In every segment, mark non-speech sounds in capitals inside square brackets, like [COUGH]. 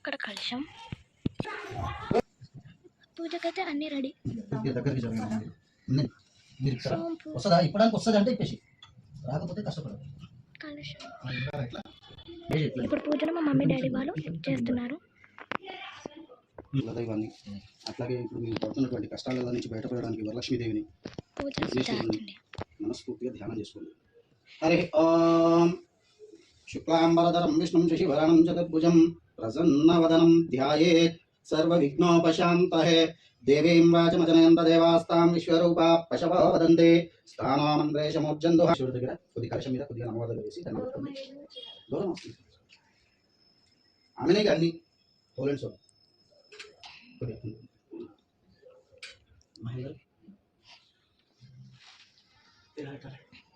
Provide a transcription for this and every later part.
అక్కడ కలుషం పూజకైతే అన్నీ రెడీ. వస్తుందా? ఇప్పడానికి వస్తుంది అంటే ఇప్పేసి. రాకపోతే కష్టపడదు కలుషం ఏయ్ ఇట్లా. ఇప్పుడు పూజను మా మమ్మీ డాడీ వాళ్ళు చేస్తున్నారు. దైవాన్ని అట్లాగే ఇప్పుడు మీరు పడుతున్నటువంటి కష్టాల నుంచి బయటపడడానికి వరలక్ష్మీదేవిని మనస్ఫూర్తిగా ధ్యానం చేసుకోండి. హరి ఓం. శుక్లాంబరధరం విష్ణుం శశివరణం చతుర్భుజం ప్రసన్నవదనం ధ్యాయేత్ సర్వవిఘ్నోపశాంతహే దేవీం వాచమజనయంత దేవాస్తాం విశ్వరూపా పశవో వదంతే స్థానామంత్రేశమోర్జందు శివుడి దగ్గర కొద్ది కలశం మీద కొద్దిగా నమోదలు వేసి దండం పెట్టుకోండి. దూరం వస్తుంది. ఆమెనే కానీ పోలండి సార్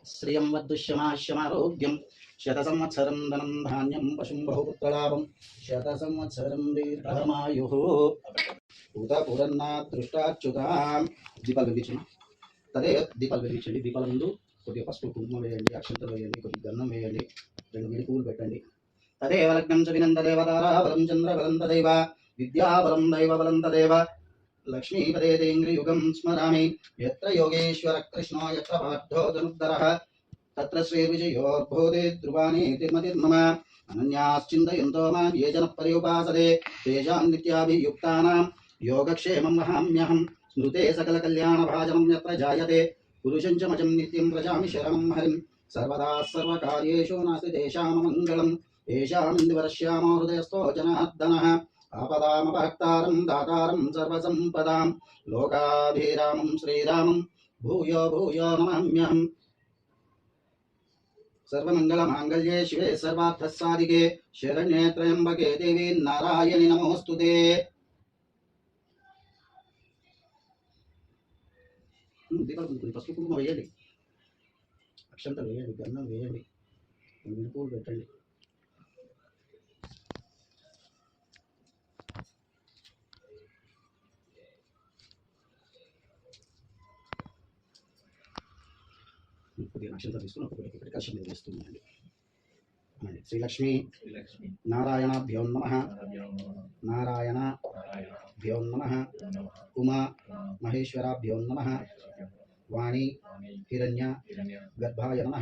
శ్రియం వద్దుశ్యమాశ్యమారోగ్యం శత సంవత్సరం ధనం ధాన్యం పశుం బహుపుత్రలాభం. శతసంవత్సరం దీర్ఘమాయు ఉత పురన్నా దృష్టాచ్యుతా. దీపాలు వెలిగించిన తదే దీపాలు వెలిగించండి. దీపాల ముందు కొద్దిగా పసుపు కుంకుమ వేయండి అక్షంతలు వేయండి కొద్దిగా గన్నం వేయండి రెండు విడి పువ్వులు పెట్టండి. తదే వలగ్నం చ దేవతారా బలం చంద్ర బలంత దైవ విద్యా బలం దైవ బలంత దేవ. లక్ష్మీపదేదేంద్రియుగం స్మరామి. ఎత్ర యోగేశ్వర కృష్ణో ఎత్ర పార్థో ధనుద్ధర तत्र श्रीर्विजयोर्भूते ध्रुवाणि तिर्मतिर्मम अनन्याश्चिन्तयन्तो मां ये जनः पर्युपासते तेषां नित्याभियुक्तानां योगक्षेमं वहाम्यहं स्मृते सकलकल्याणभाजनं यत्र जायते पुरुषं च मजं नित्यं व्रजामि शरणं हरिं सर्वदा सर्वकार्येषु नास्ति तेषाममङ्गलम् येषामिन्दुवरश्यामो हृदयस्थो जनार्दनः आपदामपहर्तारं दातारं सर्वसम्पदां लोकाभिरामं श्रीरामं भूयो भूयो नमाम्यहम् सर्वमङ्गलमाङ्गल्ये शिवे सर्वार्थसाधिके शरण्ये त्र्यम्बके देवी नारायणि नमोऽस्तु ते దీపాలు కొంచెం పసుపు కుంకుమ వేయండి అక్షంతలు వేయండి గంధం వేయండి విడుపులు పెట్టండి కొద్దిగా అక్షంతలు తీసుకుని ఒక్కొక్కటి కలశం మీద వేస్తున్నాయండి శ్రీలక్ష్మి నారాయణ నారాయణ భ్యో నమ. ఉమా మహేశ్వరాభ్యో నమ. వాణి హిరణ్య గర్భాయ నమ.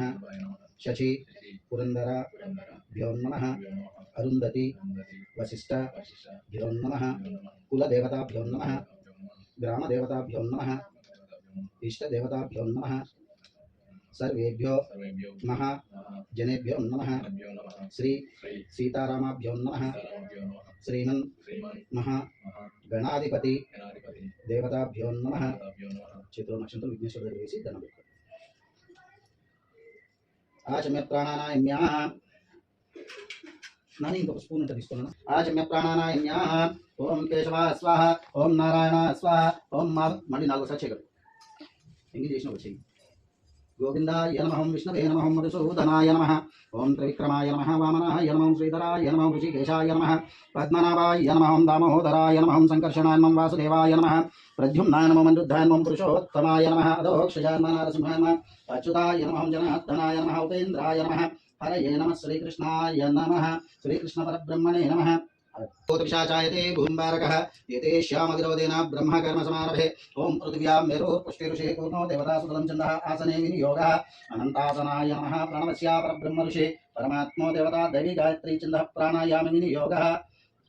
శచి పురందర భ్యో నమ. అరుంధతి వశిష్ట భ్యో నమ. కులదేవతాభ్యో నమ. నమ నమ సర్వేభ్యో మహా జనేభ్యో నమ. నమః. శ్రీ సీతారామాభ్యో నమ. నమః. శ్రీమన్ మహా గణాధిపతి దేవతాభ్యో నమ. నమః. చేతిలో నక్షత్రం విఘ్నేశ్వర దగ్గర వేసి దండం పెట్టుకోండి. ఆచమ్య ప్రాణానాయమ్యా నాని ఇంకొక స్పూన్ ఉంటుంది తీసుకున్నాను ఆచమ్య ప్రాణానాయమ్యా ఓం కేశవ స్వాహ. ఓం నారాయణ స్వాహ. ఓం మా మళ్ళీ నాలుగోసారి చేయగలరు. ఎంగి చేసిన వచ్చేయి గోవిందాయ నమహం విష్ణవే నమహం మధుసూదనాయ నమ. ఓం త్రివిక్రమాయ నమ వామనాయ నమం శ్రీధరాయ నమః ఋషికేశాయ నమ పద్మనాభాయ నమహం దామోదరాయ నమహం సంకర్షణాన్మం వాసుదేవాయ నమ ప్రద్యుమ్నాయ నమః మనుద్ధాయ పురుషోత్తమాయ నమ అదోక్షజాయ నమః నరసింహాయ అచ్యుతాయ నమహం జనార్దనాయ నమ ఉపేంద్రాయ నమ హరయే నమ శ్రీకృష్ణాయ నమ శ్రీకృష్ణ పరబ్రహ్మణే నమ भूतपिशाचायते भून्मारकः। एते श्यामविरोधेन ब्रह्मकर्मसमारभे। ॐ पृथिव्यां मेरुः पुष्टिऋषिः पूर्णो देवतासुतलं चन्दः आसने विनियोगः। अनन्तासनाय नमः प्रणवस्या परब्रह्मऋषिः। परमात्मो देवता दैवी गायत्री छन्दः प्राणायाम विनियोगः।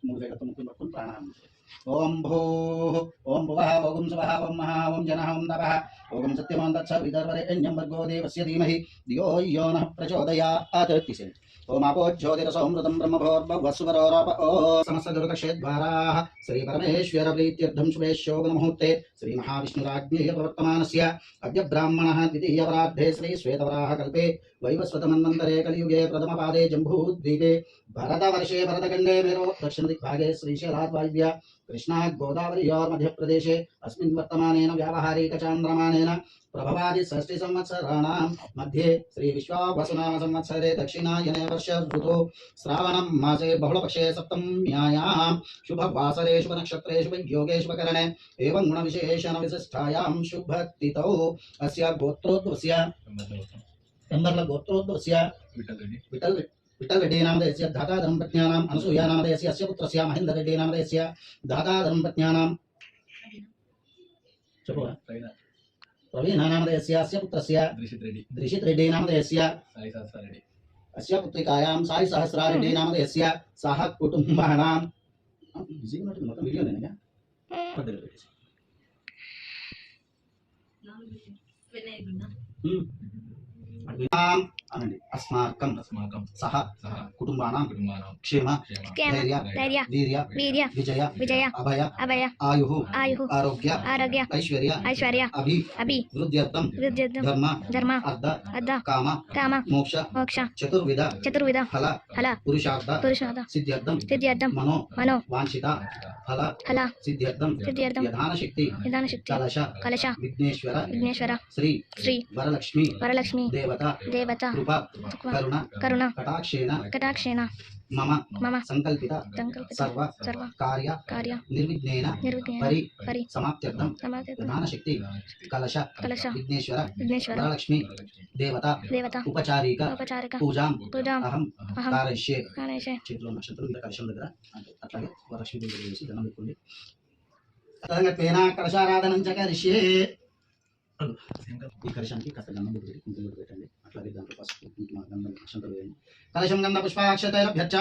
मूर्धकर्तुमुखिं प्राणायामि ॐ भूः, ॐ भुवः, ओगुं सुवः ॐ महा ॐ जनः ॐ नवः ओगुं वर्गो देवस्य धीमहि। धियो यो नः प्रचोदयात्। ओमापोज्योतिरसौमृतम् ब्रह्मभोर्भवस्वरोरप ओ समस्तदुर्गक्षेद्वाराः श्रीपरमेश्वरप्रीत्यर्थम् शुभेश्योगमुहूर्ते श्रीमहाविष्णुराज्ञेय प्रवर्तमानस्य अद्य ब्राह्मणः द्वितीयपरार्धे श्रीश्वेतवराः कल्पे वैवस्वतमन्वन्तरे कलियुगे प्रथमपादे जम्बूद्वीपे भरतवर्षे भरतखण्डे मेरो दक्षिणदिग्भागे श्रीशैलाद्वायव्य कृष्णा गोदावरीयोर्मध्यप्रदेशे अस्मिन् वर्तमानेन व्यावहारिकचान्द्रमानेन प्रभवादि षष्टि संवत्सराणां मध्ये श्री विश्वावसुनाम संवत्सरे दक्षिणायने वर्ष ऋतु श्रावणं मासे बहुलपक्षे सप्तम्यायां शुभवासरे शुभनक्षत्रे शुभयोगे शुभकरणे एवं गुणविशेषण विशिष्टायां शुभतिथौ अस्य गोत्रोद्वस्य ब्रह्मर्ल गोत्रोद्भवस्य विटल विटल रेड्डी नामधेयस्य धाता धर्मपत्न्यानाम् अनसूया नामधेयस्य अस्य पुत्रस्य महेन्द्र रेड्डी नामधेयस्य धाता धर्मपत्न्यानाम् चपो प्रवीण नामधेयस्य अस्य पुत्रस्य दृशित रेड्डी नामधेयस्य अस्य पुत्रिकायां साई सहस्रा रेड्डी नामधेयस्य सह कुटुम्बाणां मतलब वीडियो देने क्या Um, अस्माकम् सह कुटुम्बानां चतुर्विध चतुर्विध फल फल पुरुषार्थ पुरुषार्थ सिद्ध्यर्थं सिद्ध्यर्थं मनो मनो वांछिता फल फल सिद्ध्यर्थं सिद्ध्यर्थं यधानशक्ति यधानशक्ति कलश कलश विघ्नेश्वर विघ्नेश्वर श्री श्री वरलक्ष्मी वरलक्ष्मी देवता देवता కృప కరుణ కరుణ కటాక్షేణ కటాక్షేణ మమ మమ సంకల్పిత సర్వ సర్వ కార్య కార్య నిర్విఘ్నేన నిర్విఘ్నేన పరి పరి సమాప్త్యర్థం సమాధిత ప్రధాన శక్తి కలశ కలశ విఘ్నేశ్వర విఘ్నేశ్వర వరలక్ష్మి దేవత దేవత ఉపచారిక ఉపచారిక పూజాం పూజాం అహం అహం కారయిష్యే. గణేశే చేతిలో నక్షత్రం ఇంకా కలశం దగ్గర అంటే అట్లాగే వరలక్ష్మి పూజ చేసి దండం పెట్టుకోండి. తదంగత్వేన కలశారాధనం చ కరిష్యే. ఈ కలశానికి కాస్త గంధం పెట్టి కుంకుమ బొట్టు పెట్టండి అట్లాగే దాంట్లో పసుపు కుంకుమ గంధం అక్షంతలు వేయండి కలశం గంధ పుష్పాక్షతైరభ్యర్చ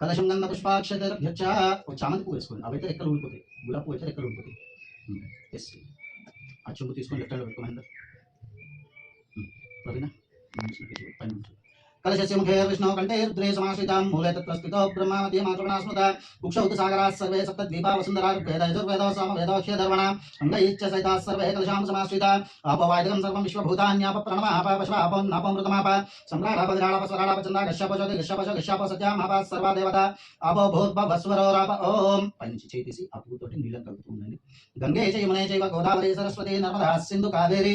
కలశం గంధ పుష్పాక్షతైరభ్యర్చ ఒక చామంతి పువ్వు వేసుకోండి అవైతే రెక్కలు ఉండిపోతాయి గులాబీ పువ్వు అయితే రెక్కలు ఉండిపోతాయి ఎస్ ఆ చెంబు తీసుకొని లెఫ్ట్ హ్యాండ్ పెట్టుకోండి ప్రవీణ పని ఉంటుంది కలశస్య ముఖే విష్ణు కంఠే రుద్రే సమాశ్రితాం మూలే తత్ర స్థితో బ్రహ్మావతి మాతృగణా స్మృత కుక్షౌ సాగరా సర్వే సప్త ద్వీపా వసుంధరా వేద యజుర్వేదో సామ వేదోక్షయ ధర్మణ అంగైశ్చ సైతా సర్వే కలశాం సమాశ్రిత ఆపవాయుధం సర్వం విశ్వభూతాన్యాప ప్రణమ ఆప పశవ ఆప నాపమృతమాప సమ్రాడాప విరాళాప స్వరాడాప చందా గశ్యప జ్యోతి గశ్యప గశ్యప సత్యాం ఆప సర్వ దేవత ఆపో భూద్భస్వరోరాప ఓం పైనుంచి చేయి తీసి ఆ పువ్వుతోటి నీళ్ళని కలుపుతూ ఉండండి గంగే చ యమునే చైవ గోదావరి సరస్వతి నర్మదా సింధు కావేరి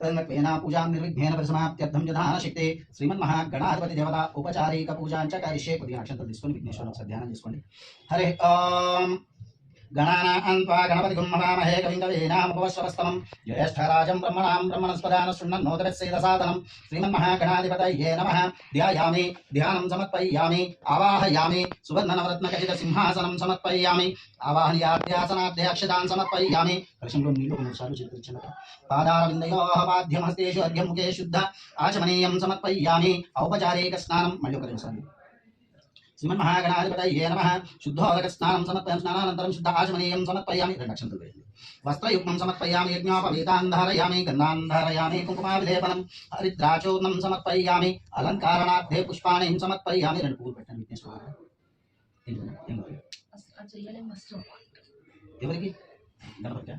వెరీ గుడ్ అని తెలుసు తదనత్వేన పూజాం నిర్విఘ్నేన పరిసమాప్త్యర్థం యథాన శక్తి శ్రీమన్మహాగణాధిపతి దేవత ఉపచారీక పూజాంచ కరిష్యే కొద్దిగా నక్షత్రం తీసుకొని విఘ్నేశ్వరం ఒకసారి ధ్యానం చేసుకోండి హరి ఓం गणानाम् त्वा गणपतिगुम् ममामहे कविङ्गवीनामुपवश्वस्तमम् ज्येष्ठराजम् ब्रह्मणस्पदान शृण्वन्नोदरस्येदसादनम् श्रीमन्महागणाधिपतये नमः। ध्यायामि, ध्यानम् समर्पयामि, आवाहयामि शुद्ध आचमनीयम् समर्पयामि। औपचारिकस्नानम् मल्युकरिं ఆచమనీయం సమర్పయామి ఔపచారిక స్నానం మళ్ళీ ఒక నిమిషం శ్రీమన్మహాగణాధిపతయే నమ శుద్ధోదక స్నానం సమర్పయామి స్నానానంతరం శుద్ధ ఆచమనీయం సమర్పయామి రెండు అక్షంతలు వేయండి వస్త్రయుగ్మం సమర్పయామి యజ్ఞోపవీతాన్ ధారయామి గంధాన్ ధారయామి కుంకుమావిలేపనం హరిద్రాచూర్ణం సమర్పయామి అలంకారణార్థే పుష్పాణి సమర్పయామి రెండు పువ్వులు పెట్టండి విఘ్నేశ్వర గారు. ఏంటి? ఏం కావాలి? ఎవరికి గణపతికా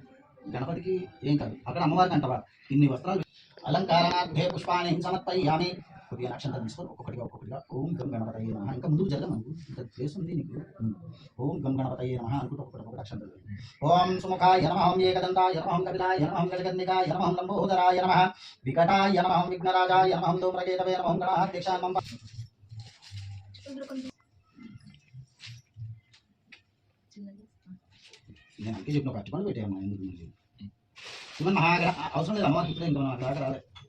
గణపతికి ఏం కాదు అక్కడ అమ్మవారికి అంటవా ఇన్ని వస్త్రాలు అలంకారణార్థే పుష్పాణి సమర్పయామి కొద్దిగా నక్షత్రం తీసుకొని ఒక్కొక్కటిగా ఒక్కొక్కటిగా ఓం గం గణపతయ్యే నమ ఇంకా ముందుకు జరగ మనకు ఇంకా ప్లేస్ ఉంది నీకు ఉం. ఓం గం గణపతయ్యే నమ అనుకుంటూ ఒక్కొక్కటి ఒక్కొక్కటి అక్షంతలు ఓం సుముఖాయ నమ ఓం ఏకదంతాయ నమ ఓం కపిలాయ నమ ఓం గజగన్నికాయ నమ ఓం లంబోదరాయ నమ వికటాయ నమ ఓం విఘ్నరాజాయ నమ ఓం ధూమ్రకేతవే నమ ఓం గణాధ్యక్షాయ నమ నేను అందుకే చెప్పిన పట్టుకొని పెట్టాము ఎందుకు మీరు శ్రీమన్ మహాగణ అవసరం లేదు అమ్మవారికి ఇప్పుడే ఇంకా మనం అక్కడ రాలే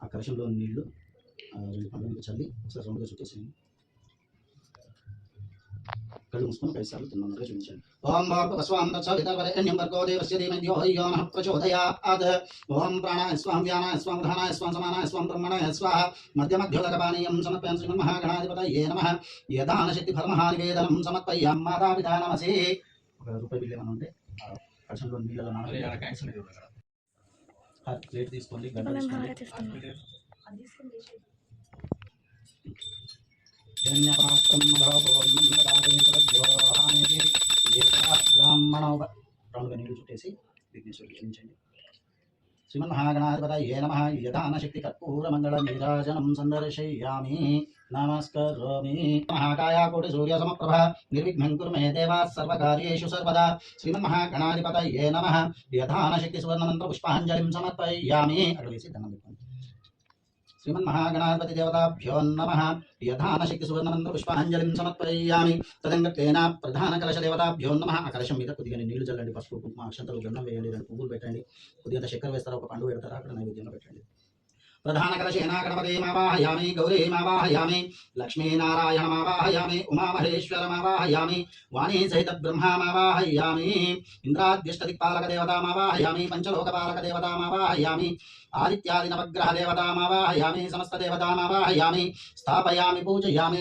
ఆ కలశంలో నీళ్ళు రెండు పండ్ల చల్లి ఒకసారి రౌండ్గా చుట్టేసేయండి కళ్ళు మూసుకొని పది సార్లు తిన్నట్టుగా చూపించండి ఓం భగవస్వాం ప్రచోదయాత్ ఓం ప్రాణాయ స్వాం వ్యానాయ స్వాం ఉదానాయ స్వాం సమానాయ స్వాం బ్రహ్మణాయ స్వాహ మహాగణాధిపతయే ఫలమహానివేదనం మాతాపితా ఒక రూపాయి బిల్లు ఏమైనా ఉంటే కలశంలో నీళ్ళలో ప్లేట్ తీసుకోండి గంట రౌండ్గా చుట్టేసి విఘ్నేశ్వరుడు క్షమించండి. శ్రీమన్మహాగణాధిపతయే నమః యథానశక్తి కర్పూరమంగళ నీరాజనం సందర్శయామి. నమస్కరోమి మహాకాయాకోటి సూర్య సమప్రభ నిర్విఘ్నం కుర్మే దేవా సర్వకార్యేషు సర్వదా శ్రీమన్మహాగణాధిపతయే నమః యథానశక్తి సువర్ణమంత్ర పుష్పాంజలిం సమర్పయామి అక్కడ వేసి దండం పెట్టుకోండి శ్రీమన్మహాగణాధిపతి దేవతాభ్యో నమ యథానశక్తి సువర్ణమంత్ర పుష్పాంజలిం సమర్పయామి తదంగత్వేన ప్రధాన కలశ దేవతాభ్యో నమ ఆ కలశం మీద కొద్దిగా నీళ్ళు చల్లండి పసుపు కుంకుమ అక్షంతలు గంధం వేయండి రెండు పువ్వులు పెట్టండి. కొద్దిగా చక్కెర వేస్తారా? ఒక పండు పెడతారా? అక్కడ నైవేద్యంలో పెట్టండి. प्रधानकलशेनाकणपतिमावाहयामि गौरीमावाहयामि, लक्ष्मीनारायणमावाहयामि नवग्रह वाणीसहितब्रह्मामावाहयामि, इन्द्राद्यष्टदिक्पालकदेवतामावाहयामि, पञ्चलोकपालकदेवतामावाहयामि, आदित्यादिनवग्रहदेवतामावाहयामि, समस्तदेवतामावाहयामि, स्थापयामि, पूजयामि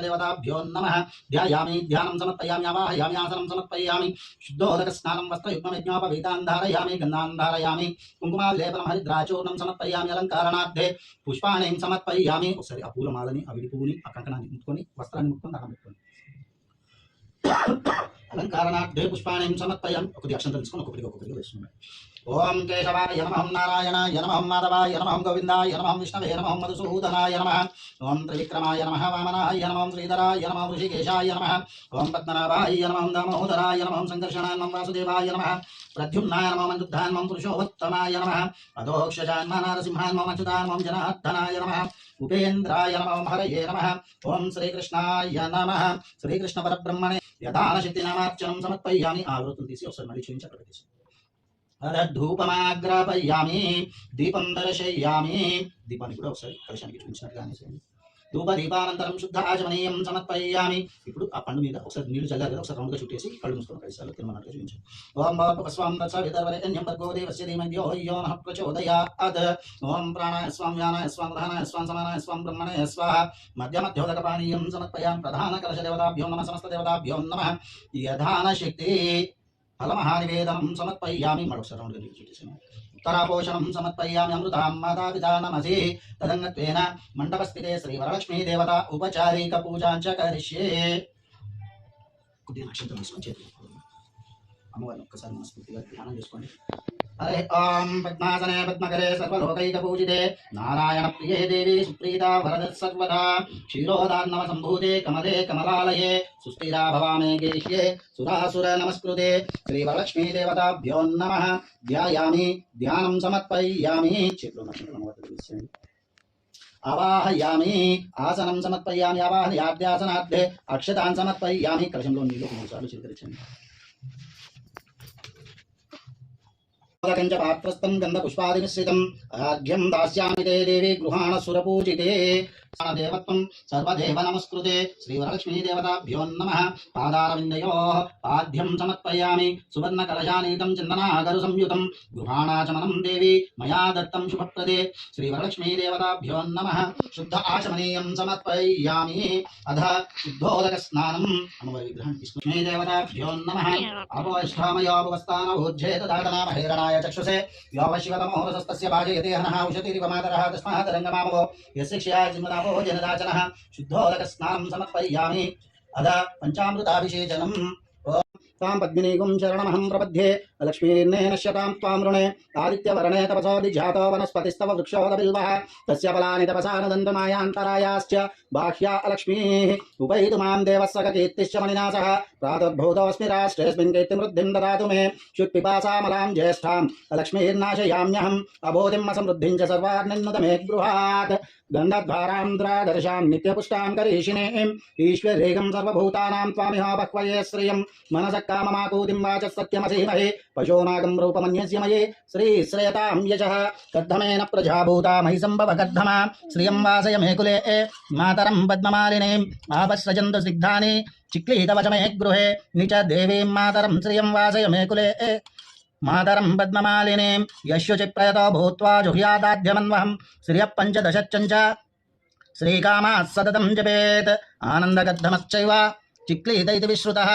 देवताभ्यो नमः, ध्यायामि, ध्यानं समर्पयामि, आवाहयामि, आसनं समर्पयामि शुद्धोदक स्ना धारयामि, गन्धान् धारयामि कुङ्कुमालेपनं हरिद्राचूर्णं समर्पयामि अलङ्कारम् ఆసనం పుష్పాణి సమర్పయ్యామి ఒకసారి ఆ పూలమాలని ఆ విడి పువ్వుని ఆ కంకణాన్ని ముట్టుకొని వస్త్రాన్ని ముట్టుకొని దాకా పెట్టుకోండి. అలంకారణార్థే పుష్పాణి సమర్పయామి. ఒకటి అక్షంతలు తీసుకొని ఒకటిగా ఒకటిగా వేస్తున్నాం ఓం కేశవాయ నమహం నారాయణాయ నమః మాధవాయ నమహం గోవిందాయ నమహం విష్ణవే నమహం మధుసూదనాయ నమ ఓం త్రివిక్రమాయ నమ వామనాయ నమం శ్రీధరాయ నమః ఋషికేశాయ నమ ఓం పద్మనాభాయ నమం దామోదరాయ నమం సంకర్షణాయ నమః వాసుదేవాయ నమ ప్రద్యుమ్నాయ నమః మందుద్ధాయ నమః పురుషోత్తమాయ నమ అధోక్షజాన్మ నారసింహాయ నమః అచ్యుతాయ నమః జనార్దనాయ నమ ఉపేంద్రాయ నమః హరయే నమ ఓం శ్రీకృష్ణాయ నమ శ్రీకృష్ణ పరబ్రహ్మణే యథానశక్తి నామార్చనం సమర్పయామి. ఆ వృత్తులు తీసి ఒకసారి మళ్ళీ చూపించి అక్కడ తీసి దీపం దర్శయామి దీపాన్ని కూడా ఒకసారి కలశానికి చూపించినట్లుగానే అనేసేయండి. ధూప దీపానంతరం శుద్ధ ఆచమనీయం సమర్పయ్యామి. ఇప్పుడు ఆ పండు మీద ఒకసారి నీళ్ళు చల్లారు కదా ఒకసారి రౌండ్గా చుట్టేసి కళ్ళు మూసుకొని కలిసాలు తిరుమలగా చూపించండి ఓం భగవస్వాం తత్సవితర్వరేణ్యం భర్గో దేవస్య ధీమహి యో నః ప్రచోదయాత్. ఓం ప్రాణాయ స్వాం స్వాం ప్రధానాయ స్వాం సమానాయ స్వాం బ్రహ్మణే స్వాహ. మధ్య మధ్యోదక పానీయం ప్రధాన కలశ దేవతాభ్యో నమ సమస్త దేవతాభ్యో నమ. యథాన శక్తి ఫలమహానివేదనం సమర్పయామి మరొకసారి రెండు గంటలు చుట్టేసాను ఉత్తరాపోషణం సమర్పయామి అమృతాం మాతాపితా తదంగత్వేన మండపస్థితే శ్రీ వరలక్ష్మీ దేవత ఉపచారిక పూజాంచ కరిష్యే. కొద్దిగా నక్షత్రం తీసుకొని చేతులు అమ్మవారిని ఒక్కసారి మనస్ఫూర్తిగా ధ్యానం చేసుకోండి. హరే ఓం పద్మాసనే పద్మకరే సర్వలోకైక పూజితే నారాయణ ప్రియే దేవి సుప్రీత వరద సర్వదా. క్షీరోదార్ణవ సంభూతే కమలే కమలాలయే. సుస్థిరా భవామే గేహ్యే సురాసుర నమస్కృతే శ్రీవరలక్ష్మీ దేవతాభ్యో నమ. ధ్యాయామి ధ్యానం సమర్పయామి. చేతిలో నక్షత్రం అమ్మవారికి తీసేయండి అవాహయామి ఆసనం సమర్పయామి అవాహయాద్యాసనార్థే అక్షతాన్ సమర్పయామి. కలశంలో నీళ్ళు మూడు సార్లు చిలకరించండి पादकं च पात्रस्थं गन्धपुष्पादिमिश्रितम्। आघ्यं दास्यामि ते देवी गृहाण దేవత్వం సర్వదేవ నమస్కృతే. శ్రీవరలక్ష్మీ దేవతాభ్యో నమ. పాదారవిందయో. పాద్యం సమర్పయామి. సువర్ణ కలశానీతం చిందనాగరు సంయుతం. గృహాణాచమనం దేవి మయా దత్తం శుభప్రదే. శ్రీవరలక్ష్మీ దేవతాభ్యో నమ. శుద్ధ ఆచమనీయం సమర్పయామి. అధ శుద్ధోదక స్నానం. అమ్మవారి విగ్రహం లక్ష్మీ దేవతాభ్యో నమ. అపోష్టామయోపవస్థాన ఊర్జే దాటనా చక్షుసే యోవశివతమోరసస్తస్య భాజయతే. హనః ఉషతిరివ మాతరః తస్మాత్ రంగమామవో యస్య క్షయాజిన్మదా जिन्मदापो जनदाचनः शुद्धोदकस्नानं समर्पयामि। अध पञ्चामृताभिषेचनम्। तां पद्मिनीगुं शरणमहं प्रपद्ये। लक्ष्मीर्ने नश्यतां त्वां ऋणे आदित्यवर्णे तपसोदिजातो वनस्पतिस्तव वृक्षोदबिल्वः तस्य फलानि तपसा नदन्तमायान्तरायाश्च बाह्या अलक्ष्मीः। उपैतु माँ देवः सककीर्तिश्च मणिनासः प्रादुर्भूतोऽस्मि राष्ट्रेऽस्मिन् कीर्तिमृद्धिं ददातु मे। क्षुत्पिपासामलां ज्येष्ठां लक्ष्मीर्नाशयाम्यहम् अबोधिम् असमृद्धिं च सर्वार्निन्नुत मे गृहात्। गन्धद्वारान्द्रादर्शां नित्यपुष्टां करीषिणीम्। ईश्वरेगं सर्वभूतानां त्वामिह बह्वये श्रियं मनसः काममाकूतिं वाचः सत्यमसीमहे पशूनागं रूपमन्यस्यमये। श्रीश्रयतां यशः कर्धमेन प्रजाभूता मयि सम्भव कर्धमा श्रियं वासय मे कुले। मातरं पद्ममालिनीम् आपस्रजन्तु स्निग्धानि चिक्लीतवचमे गृहे। निच देवीं मातरं श्रियं वासय मे कुले। मातरं पद्ममालिनीं। यस्युचिप्रयतो भूत्वा जुह्यादाद्यमन्वहं। श्रियः पञ्चदशच्चञ्च श्रीकामाः सततं जपेत्। आनन्दगद्धमश्चैव। चिक्लीत इति विश्रुतः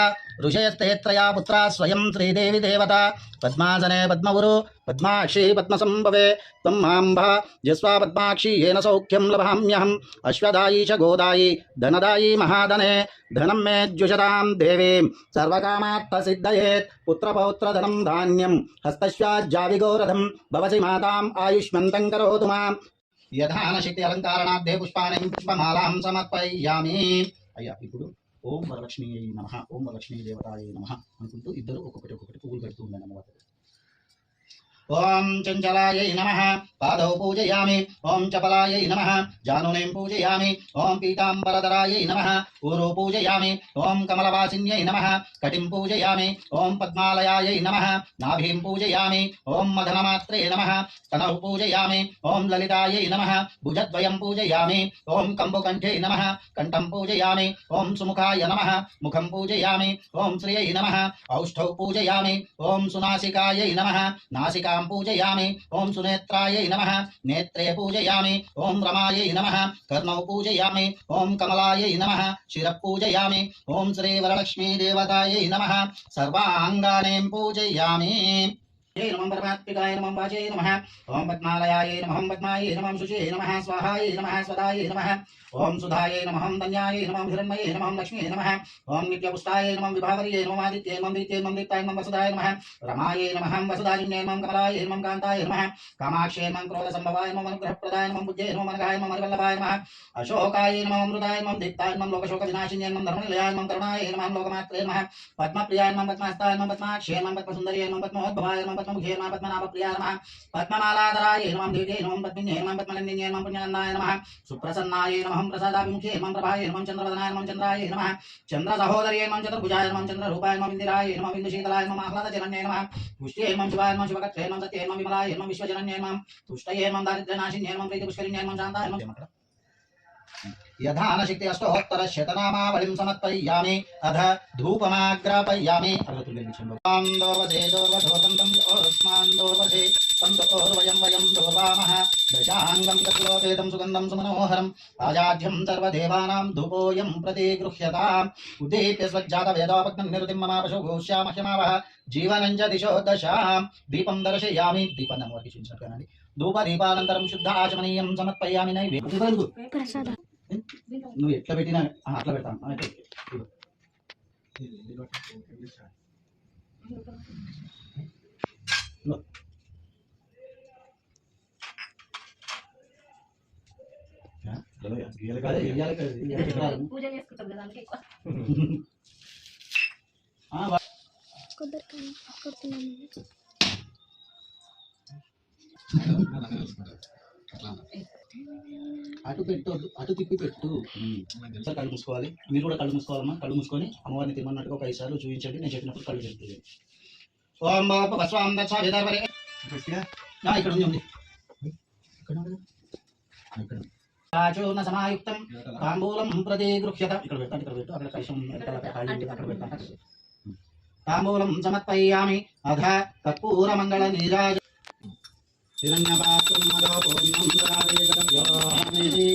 ऋषयस्ते त्रया पुत्रा स्वयं श्रीदेवी देवता पद्मासने पद्मगुरु पद्माक्षी पद्मसम्भवे त्वं माम्बा यस्वा पद्माक्षी येन सौख्यं लभाम्यहम् अश्वदायी च गोदायी धनदायी महाधने धनं मे द्युषतां देवीं सर्वकामार्थसिद्धयेत् पुत्रपौत्रधनं धान्यं हस्तश्वाज्जाविगोरथं भवसि माताम् आयुष्मन्तं करोतु माम् యథానశక్తి అలంకారణార్థే పుష్పాణి పుష్పమాలాం సమర్పయామి అయ్యా ఇప్పుడు ఓం వరలక్ష్మీ నమ ఓం వరలక్ష్మీ దేవతాయ నమ అనుకుంటూ ఇద్దరు ఒక్కొక్కటి ఒక్కొక్కటి పువ్వులు పెడుతూ ఉండండి అమ్మవారు ओम चंचलाय नमः पादौ पूजयामि ओं चपलायै नमः जानुनीं पूजयामि ॐ पीताम्बरधरायै नमः ऊरु पूजयामि ॐ कमलवासिन्यै नमः कटिं पूजयामि ॐ पद्मालयायै नमः नाभिं पूजयामि ॐ मदनमात्रे नमः स्तनौ पूजयामि ॐ ललितायै नमः भुजद्वयं पूजयामि ॐ कम्बुकण्ठे नमः कण्ठं पूजयामि ॐ सुमुखाय नमः मुखं पूजयामि ॐ श्रियै नमः औष्ठौ पूजयामि ॐ सुनासिकायै नमः नासिका नेत्रेभ्यां पूजयामि। ॐ सुनेत्रायै नमः। नेत्रे पूजयामि। ॐ रमायै नमः। कर्णौ पूजयामि। ॐ कमलायै नमः। शिरः पूजयामि। ॐ श्रीवरलक्ष्मीदेवतायै नमः। सर्वाङ्गानीं पूजयामि। ते नमं परमात्मिकाय नम वाचे नमः ॐ पद्मालयाय नमः पद्माय नमः शुचे नम स्वाहाय नम स्वदाय नमः ॐ सुधाय नमः धन्याय नमः हिरण्मये नमः लक्ष्मी नम ओं नित्यपुष्टाय नम विभावरी नम आदित्य नम दीत्ये नम दीप्ताय नम वसुदाय नम रमाय नमः वसुदाय नम कमलाय नम कांताय नम कामाक्षे नम क्रोध संभवाय नम अनुग्रह प्रदाय नम बुद्धे नम मनगाय नम मनवल्लभाय नम अशोकाय नम अमृताय नमः दीप्ताय नमः लोकशोकविनाशिन्ये नमः धर्मनिलयाय नम करुणाय नम लोकमात्रे नमः पद्मप्रियाय नम पद्मास्ताय नम पद्माक्षे नम नमः पद्मसुन्दर्याय नमः नम पद्म पद्ममुखे नमः पद्मनाभप्रिया नमः। पद्ममालाधराय नमः देवे नमः पद्मिन्ये नमः पद्मनन्दिन्ये नमः पुण्यनन्दाय नमः। सुप्रसन्नाय नमः प्रसादाभिमुखे नमः प्रभाय नमः चन्द्रवदनाय नमः चन्द्राय नमः। चन्द्रसहोदर्ये नमः चन्द्रभुजाय नमः चन्द्ररूपाय नमः इन्दिराय नमः बिन्दुशीतलाय नमः आह्लादजनन्ये नमः। पुष्ट्ये नमः शिवाय नमः शिवकत्रे नमः सत्ये नमः विमलाय नमः विश्वजनन्ये नमः। तुष्टये नमः दारिद्र्यनाशिन्ये नमः प्रीतिपुष्करिण्ये नमः शान्ताय नमः ప్రీతిపుష్కరిణ్యే నమః యథానశక్తి అష్టోత్తర శతనామావళిం సమర్పయామి అధ ధూపమాగ్రాపయామి సంతోర్వయం వయం దోర్వామః దశాంగం తత్లోపేతం సుగంధం సుమనోహరం ఆజాఢ్యం సర్వదేవానాం ధూపోయం ప్రతిగృహ్యతాం ఉదీప్య స్వజ్జాత వేదోపగ్నం నిరుతిం మమ పశు ఘోష్యామహ్యమావహ జీవనం చ దిశో దశాం దీపం దర్శయామి దీపం అమ్మవారికి చూపించినట్టుగానండి ధూప దీపానంతరం శుద్ధ ఆచమనీయం సమర్పయామి నైవేద్యం నువ్వు ఎట్లా పెట్టినా అట్లా పెడతాను. [LAUGHS] కొబ్బరికాయ కొడుతున్నాను అటు పెట్టొద్దు అటు తిప్పి పెట్టు. ఉమ్. సార్ కళ్ళు మూసుకోవాలి? మీరు కూడా కళ్ళు మూసుకోవాలమ్మా. కళ్ళు మూసుకొని అమ్మవారిని తిమ్మన్నట్టుగా ఒక ఐదు సార్లు చూపించండి. నేను చెప్పినప్పుడు కళ్ళు చెప్తుంది. ఓం ఇక్కడ ఉంది ఇక్కడ సమాయుక్తం తాంబూలం ప్రతి గృహ్యత ఇక్కడ ఇక్కడ పెట్టు. అక్కడ ఉంది, అక్కడ తాంబూలం సమర్పయామి అధ కర్పూర మంగళ నీరాజ హిరణ్యపాత్రం మదో పూర్ణం దదాతి జగద్యోహామితి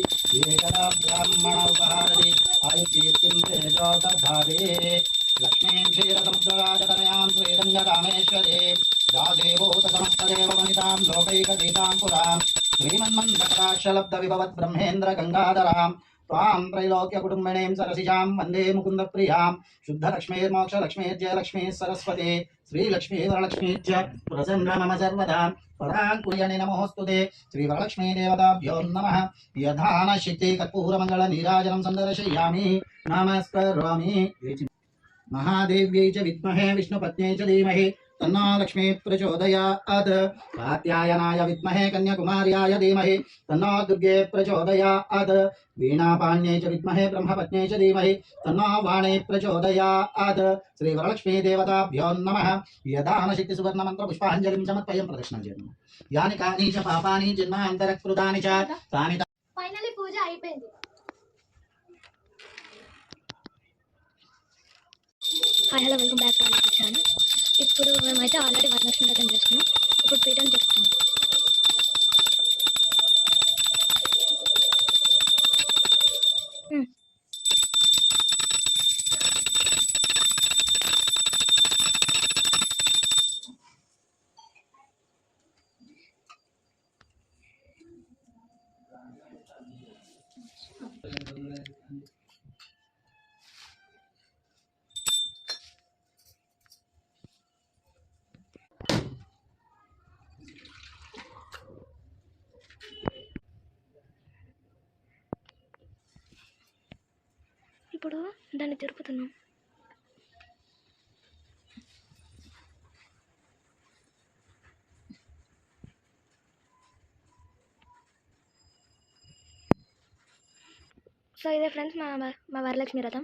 ఏకదా బ్రాహ్మణ ఉపహారతి ఆయుకీర్తిం తేజో దధాతే లక్ష్మీం క్షీరసముద్రరాజతనయాం శ్రీరంగ రామేశ్వరే त्वां त्रैलोक्यकुटुम्बिणीं सरसिजां वन्दे मुकुन्दप्रियां शुद्धलक्ष्मीर्मोक्षलक्ष्मीर्जय लक्ष्मीः सरस्वती श्रीलक्ष्मी वरलक्ष्मीश्च प्रसन्न मम सर्वदा पराङ्कुर्यणि नमोऽस्तु ते श्रीवरलक्ष्मीदेवताभ्यो नमः यथा न शक्ति कर्पूरमङ्गलनीराजनं सन्दर्शयामि नमस्करोमि महादेव्यै च विद्महे विष्णुपत्न्यै च धीमहि तन्ना लक्ष्मी प्रचोदयात् कात्यायनाय विद्महे कन्याकुमार्याय धीमहि तन्नो दुर्गे प्रचोदयात् वीणापाण्यै च विद्महे ब्रह्मपत्न्यै च धीमहि तन्नो वाणी प्रचोदयात् श्रीवरलक्ष्मी देवताभ्यो नमः यदानशक्तिसुवर्णमन्त्रपुष्पाञ्जलिं समर्पयं प्रदक्षिणं చేయండి యాని కాని చ పాపాని జన్మాంతరకృతాని చ తాని ఫైనల్లీ పూజ అయిపోయింది hi hello welcome back to our channel ఇప్పుడు మేమైతే ఆల్రెడీ వరలక్ష్మి వ్రతం చేసుకున్నాం ఇప్పుడు పీఠం చెప్తున్నాం ఇప్పుడు దాన్ని తిరుపుతున్నాం. సో ఇదే ఫ్రెండ్స్ మా మా వరలక్ష్మి రథం